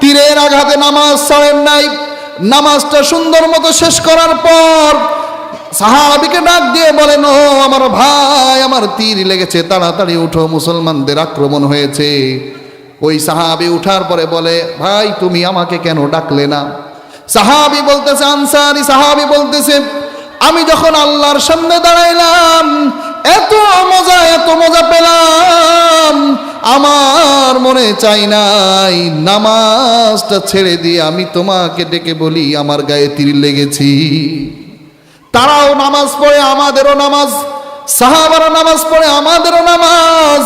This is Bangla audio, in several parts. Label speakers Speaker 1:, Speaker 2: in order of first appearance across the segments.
Speaker 1: তীরের আঘাতে নামাজ ছাড়েন নাই। নামাজটা সুন্দর মতো শেষ করার পর সাহাবিকে ডাক দিয়ে বলেন, ও আমার ভাই, আমার তীর লেগেছে, তাড়াতাড়ি উঠো, মুসলমানদের আক্রমণ হয়েছে। ওই সাহাবি উঠার পরে বলে, ভাই, তুমি আমাকে কেন ডাকলে না? সাহাবি বলতেছে, আনসারি সাহাবি বলতেছে, আমি যখন আল্লাহর সামনে দাঁড়াইলাম, এত মজা এত মজা পেলাম আমার মনে চাই নাই, নামাজটা ছেড়ে দিয়ে আমি তোমাকে ডেকে বলি, আমার গায়ে তীর লেগেছি। তারাও নামাজ পড়ে, আমাদেরও নামাজ। সাহাবারও নামাজ পড়ে, আমাদেরও নামাজ।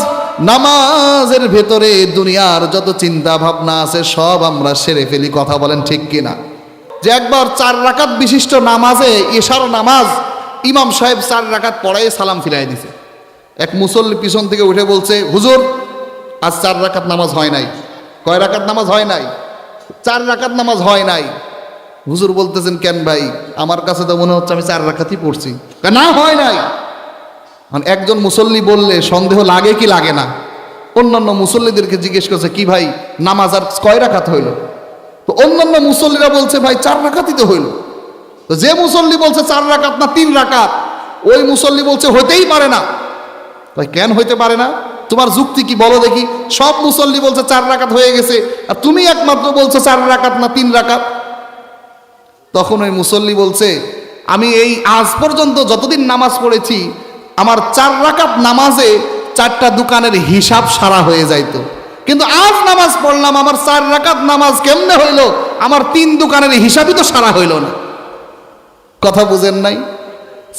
Speaker 1: নামাজের ভেতরে দুনিয়ার যত চিন্তা ভাবনা আছে, সব আমরা সেরে ফেলি, কথা বলেন ঠিক কিনা? যে একবার চার রাকাত বিশিষ্ট নামাজে এশার নামাজ, ইমাম সাহেব চার রাকাত পড়াই সালাম ফিরাই দিছে। এক মুসল্লি পিছন থেকে উঠে বলছে, হুজুর আজ চার রাকাত নামাজ হয় নাই। কয় রাকাত নামাজ হয় নাই? চার রাকাত নামাজ হয় নাই। হুজুর বলতেছেন, কেন ভাই? আমার কাছে তো মনে হচ্ছে আমি চার রাখাতই পড়ছি। না, হয় নাই। মানে একজন মুসল্লি বললে সন্দেহ লাগে কি লাগে না? অন্যান্য মুসল্লিদেরকে জিজ্ঞেস করছে, কি ভাই, নামাজ আর কয় রাখাত হইল? তো অন্যান্য মুসল্লিরা বলছে, ভাই, চার রাখাতই তো হইল। তো যে মুসল্লি বলছে, চার রাকাত না তিন রাকাত, ওই মুসল্লি বলছে, হইতেই পারে না। ভাই কেন হইতে পারে না? তোমার যুক্তি কি বলো দেখি? সব মুসল্লি বলছে চার রাকাত হয়ে গেছে। আর তুমি একমাত্র বলছো চার রাকাত না তিন রাকাত? তখন ওই মুসল্লি বলছে, আমি এই আজ পর্যন্ত যতদিন নামাজ পড়েছি, আমার চার রাকাত নামাজে চারটা দোকানের হিসাব সারা হয়ে যাইতো। কিন্তু আজ নামাজ পড়লাম, আমার চার রাকাত নামাজ কেমনে হইল? আমার তিন দোকানের হিসাবই তো সারা হইল না। কথা বুঝেন নাই?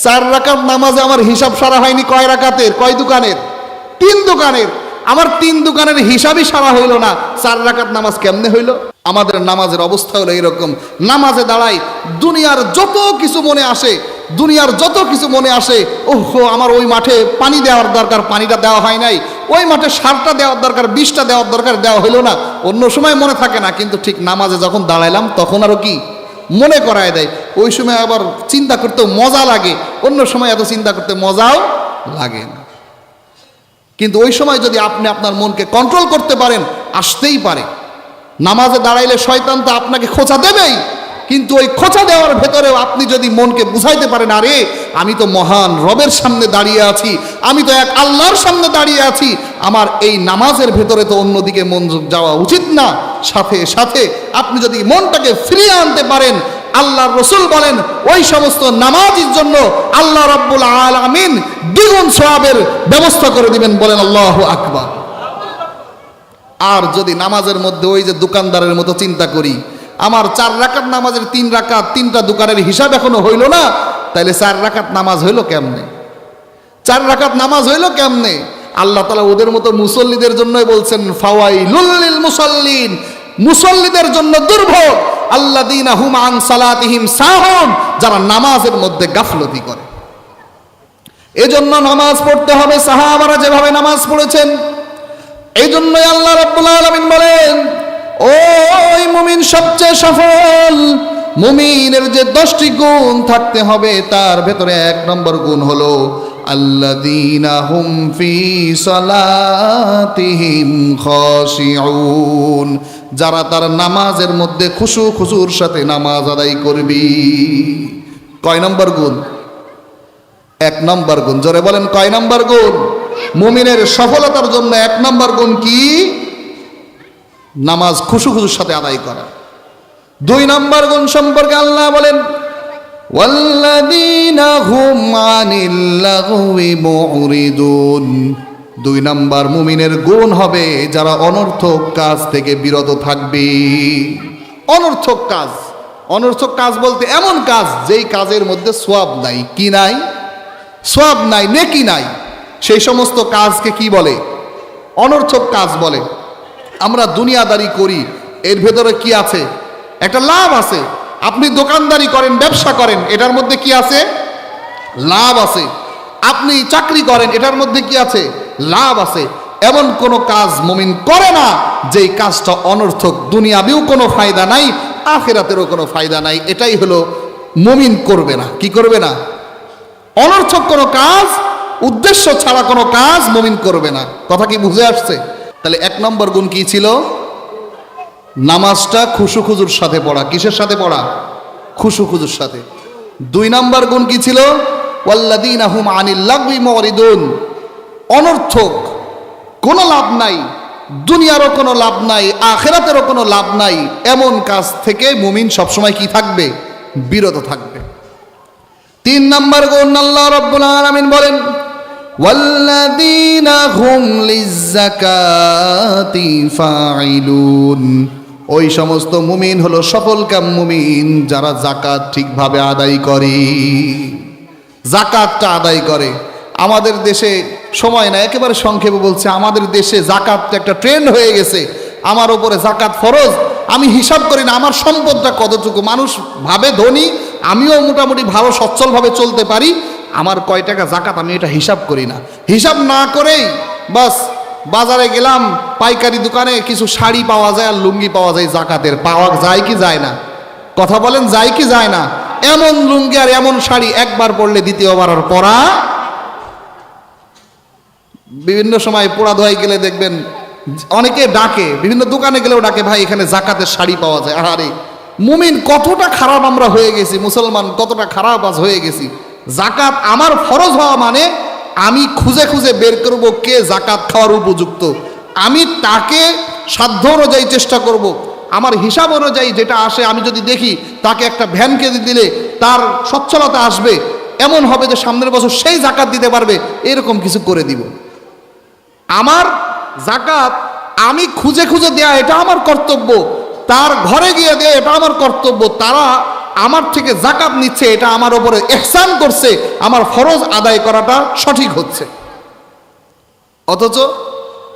Speaker 1: চার রাকাত নামাজে আমার হিসাব সারা হয়নি কয় রাকাতের? কয় দোকানের? তিন দোকানের, আমার তিন দোকানের হিসাবই সারা হইল না। চার রাকাত নামাজ কেমনে হইল? আমাদের নামাজের অবস্থা হলো এরকম। নামাজে দাঁড়াই দুনিয়ার যত কিছু মনে আসে, দুনিয়ার যত কিছু মনে আসে, ওহো, আমার ওই মাঠে পানি দেওয়ার দরকার, পানিটা দেওয়া হয় নাই। ওই মাঠে সারটা দেওয়ার দরকার, বিষটা দেওয়ার দরকার, দেওয়া হইল না। অন্য সময় মনে থাকে না, কিন্তু ঠিক নামাজে যখন দাঁড়াইলাম, তখন আরও কি? মনে করায় দেয়। ওই সময় আবার চিন্তা করতে মজা লাগে। অন্য সময় এত চিন্তা করতে মজাও লাগে না। কিন্তু ওই সময় যদি আপনি আপনার মনকে কন্ট্রোল করতে পারেন, আসতেই পারে। নামাজে দাঁড়াইলে শয়তান তো আপনাকে খোঁচা দেবেই। কিন্তু ওই খোঁচা দেওয়ার ভেতরেও আপনি যদি মনকে বুঝাইতে পারেন, আরে, আমি তো মহান রবের সামনে দাঁড়িয়ে আছি, আমি তো এক আল্লাহর সামনে দাঁড়িয়ে আছি, আমার এই নামাজের ভেতরে তো অন্যদিকে মন যাওয়া উচিত না। সাথে সাথে আপনি যদি মনটাকে ফিরিয়ে আনতে পারেন আল্লাহর রসুল বলেন, ওই সমস্ত নামাজের জন্য আল্লাহ রব্বুল আলামিন দ্বিগুণ সওয়াবের ব্যবস্থা করে দিবেন বলেন আল্লাহ আকবার। আর যদি নামাজের মধ্যে ওই যে দোকানদারের মতো চিন্তা করি, আমার চার রাকাত নামাজের তিন রাকাত তিনটা দোকানের হিসাব এখনও হইল না, তাইলে চার রাকাত নামাজ হইল কেমনে? চার রাকাত নামাজ হইল কেমনে? আল্লাহ তালা ওদের মতো মুসল্লিদের জন্যই বলছেন ফাওয়াই লুল্লিল মুসল্লিন, মুসল্লিদের জন্য দুর্ভোগ। আল্লাহ দিন হুম আন সালাতিহিম সাহন, যারা নামাজের মধ্যে গাফলতি করে। এজন্য নামাজ পড়তে হবে, সাহাবারা যেভাবে নামাজ পড়েছেন এই জন্যই আল্লাহ রাব্বুল বলেন, ওই মুমিন সবচেয়ে সফল, মুমিনের যে দশটি গুণ থাকতে হবে, তার ভেতরে এক নম্বর গুণ হলো আল্লাযীনা হুম ফি সালাতিহিম খাশিউন যারা তার নামাজের মধ্যে খুশু খুশুর সাথে নামাজ আদায় করবি। কয় নম্বর গুণ? এক নম্বর গুণ। জোরে বলেন, কয় নম্বর গুণ? মুমিনের সফলতার জন্য এক নম্বর গুণ কি? নামাজ খুশু খুশুর সাথে আদায় করা। দুই নম্বর গুণ সম্পর্কে আল্লাহ বলেন দুই নাম্বার মুমিনের গুণ হবে যারা অনর্থক কাজ থেকে বিরত থাকবে। অনর্থক কাজ। অনর্থক কাজ বলতে এমন কাজ যেই কাজের মধ্যে সোয়াব নাই। কি নাই? সোয়াব নাই, নেকি নাই। সেই সমস্ত কাজকে কি বলে? অনর্থক কাজ বলে। আমরা দুনিয়াদারি করি, এর ভেতরে কি আছে? একটা লাভ আছে। আপনি দোকানদারি করেন, ব্যবসা করেন, এটার মধ্যে কি আছে? লাভ আছে। আপনি চাকরি করেন, এটার মধ্যে কি আছে? লাভ আছে। এমন কোনো কাজ মুমিন করে না, যেই কাজটা অনর্থক, দুনিয়াবিও কোনো ফায়দা নাই, আখেরাতেরও কোনো ফায়দা নাই। এটাই হলো মুমিন করবে না। কি করবে না? অনর্থক কোনো কাজ, উদ্দেশ্য ছাড়া কোনো কাজ মুমিন করবে না। কথা কি বুঝে আসছে? তাহলে এক নম্বর গুণ কি ছিল? নামাজটা খুশু খুজুর সাথে পড়া। কিসের সাথে পড়া? খুশু খুজুর সাথে। দুই নাম্বার গুণ কি ছিল? ওয়াল্লাদিন আহুম আনিল্লাগবি মরিদুন। অনর্থক। কোনো লাভ নাই। দুনিয়ারও কোনো লাভ নাই। আখেরাতেরও কোনো লাভ নাই। এমন কাজ থেকে মুমিন সবসময় কি থাকবে? বিরত থাকবে। তিন নাম্বার গুণ আল্লাহ রব্বুল আলামিন বলেন, ওয়াল্লাযীনা হুম লিজ্জাকাতি ফাইলুন ওই সমস্ত মুমিন হলো সফল কাম মুমিন যারা জাকাত ঠিকভাবে আদায় করে। জাকাতটা আদায় করে। আমাদের দেশে সময় না একেবারে সংক্ষেপে বলছে, আমাদের দেশে জাকাতটা একটা ট্রেন্ড হয়ে গেছে। আমার ওপরে জাকাত ফরজ, আমি হিসাব করি না, আমার সম্পদটা কতটুকু? মানুষ ভাবে ধনী, আমিও মোটামুটি ভালো, সচ্ছলভাবে চলতে পারি। আমার কয় টাকা জাকাত আমি এটা হিসাব করি না। হিসাব না করেই বাস বাজারে গেলাম পাইকারি দোকানে কিছু শাড়ি পাওয়া যায় আর লুঙ্গি পাওয়া যায় জাকাতের। পাওয়া যায় কি যায় না? কথা বলেন, যায় কি যায় না? এমন লুঙ্গি আর এমন শাড়ি একবার পরলে দ্বিতীয়বার আর পরা বিভিন্ন সময় পোড়া ধোয়াই গেলে দেখবেন অনেকে ডাকে, বিভিন্ন দোকানে গেলেও ডাকে, ভাই, এখানে জাকাতের শাড়ি পাওয়া যায়। আরে মুমিন কতটা খারাপ আমরা হয়ে গেছি, মুসলমান কতটা খারাপ আজ হয়ে গেছি। জাকাত আমার ফরজ হওয়া মানে আমি খুঁজে খুঁজে বের করব কে জাকাত খাওয়ার উপযুক্ত। আমি তাকে সাধ্য অনুযায়ী চেষ্টা করব। আমার হিসাব অনুযায়ী যেটা আসে, আমি যদি দেখি তাকে একটা ভ্যানকে দিলে তার সচ্ছলতা আসবে, এমন হবে যে সামনের বছর সেই জাকাত দিতে পারবে, এরকম কিছু করে দিব। আমার জাকাত আমি খুঁজে খুঁজে দেয়া, এটা আমার কর্তব্য। তার ঘরে গিয়ে দেয়া, এটা আমার কর্তব্য। তারা আমার থেকে জাকাত নিচ্ছে, এটা আমার ওপরে এহসান করছে, আমার ফরজ আদায় করাটা সঠিক হচ্ছে। অথচ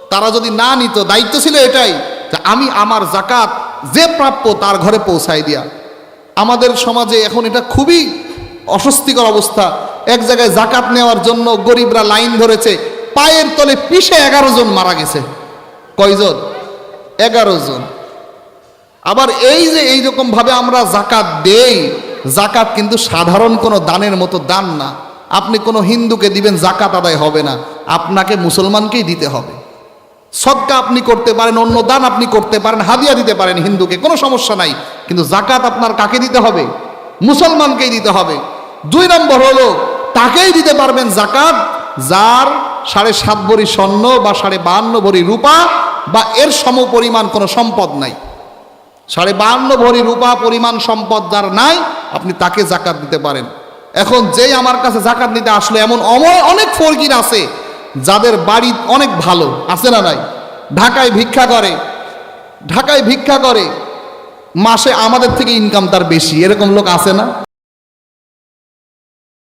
Speaker 1: তারা যদি না নিত, দায়িত্ব ছিল এটাই যে আমি আমার জাকাত যে প্রাপ্য তার ঘরে পৌঁছাই দিয়া। আমাদের সমাজে এখন এটা খুবই অস্বস্তিকর অবস্থা। এক জায়গায় জাকাত নেওয়ার জন্য গরিবরা লাইন ধরেছে, পায়ের তলে পিষে এগারো জন মারা গেছে। কয়জন? এগারো জন। আবার এই যে এইরকম ভাবে আমরা জাকাত দেই জাকাত কিন্তু সাধারণ কোনো দানের মতো দান না। আপনি কোনো হিন্দুকে দিবেন জাকাত আদায় হবে না। আপনাকে মুসলমানকেই দিতে হবে। সদকা আপনি করতে পারেন, অন্য দান আপনি করতে পারেন, হাদিয়া দিতে পারেন হিন্দুকে, কোনো সমস্যা নাই। কিন্তু জাকাত আপনার কাকে দিতে হবে? মুসলমানকেই দিতে হবে। দুই নম্বর হলো, তাকেই দিতে পারবেন জাকাত যার সাড়ে সাত ভরি স্বর্ণ বা সাড়ে বাহান্ন ভরি রূপা বা এর সম পরিমাণ কোনো সম্পদ নাই। সাড়ে বাহান্ন ভরি রূপা পরিমাণ সম্পদ যার নাই, আপনি তাকে জাকাত দিতে পারেন। এখন যেই আমার কাছে জাকাত নিতে আসলো, এমন অনেক ফরকির আছে যাদের বাড়ি অনেক ভালো, আছে না নাই? ঢাকায় ভিক্ষা করে, ঢাকায় ভিক্ষা করে, মাসে আমাদের থেকে ইনকাম তার বেশি, এরকম লোক আছে না?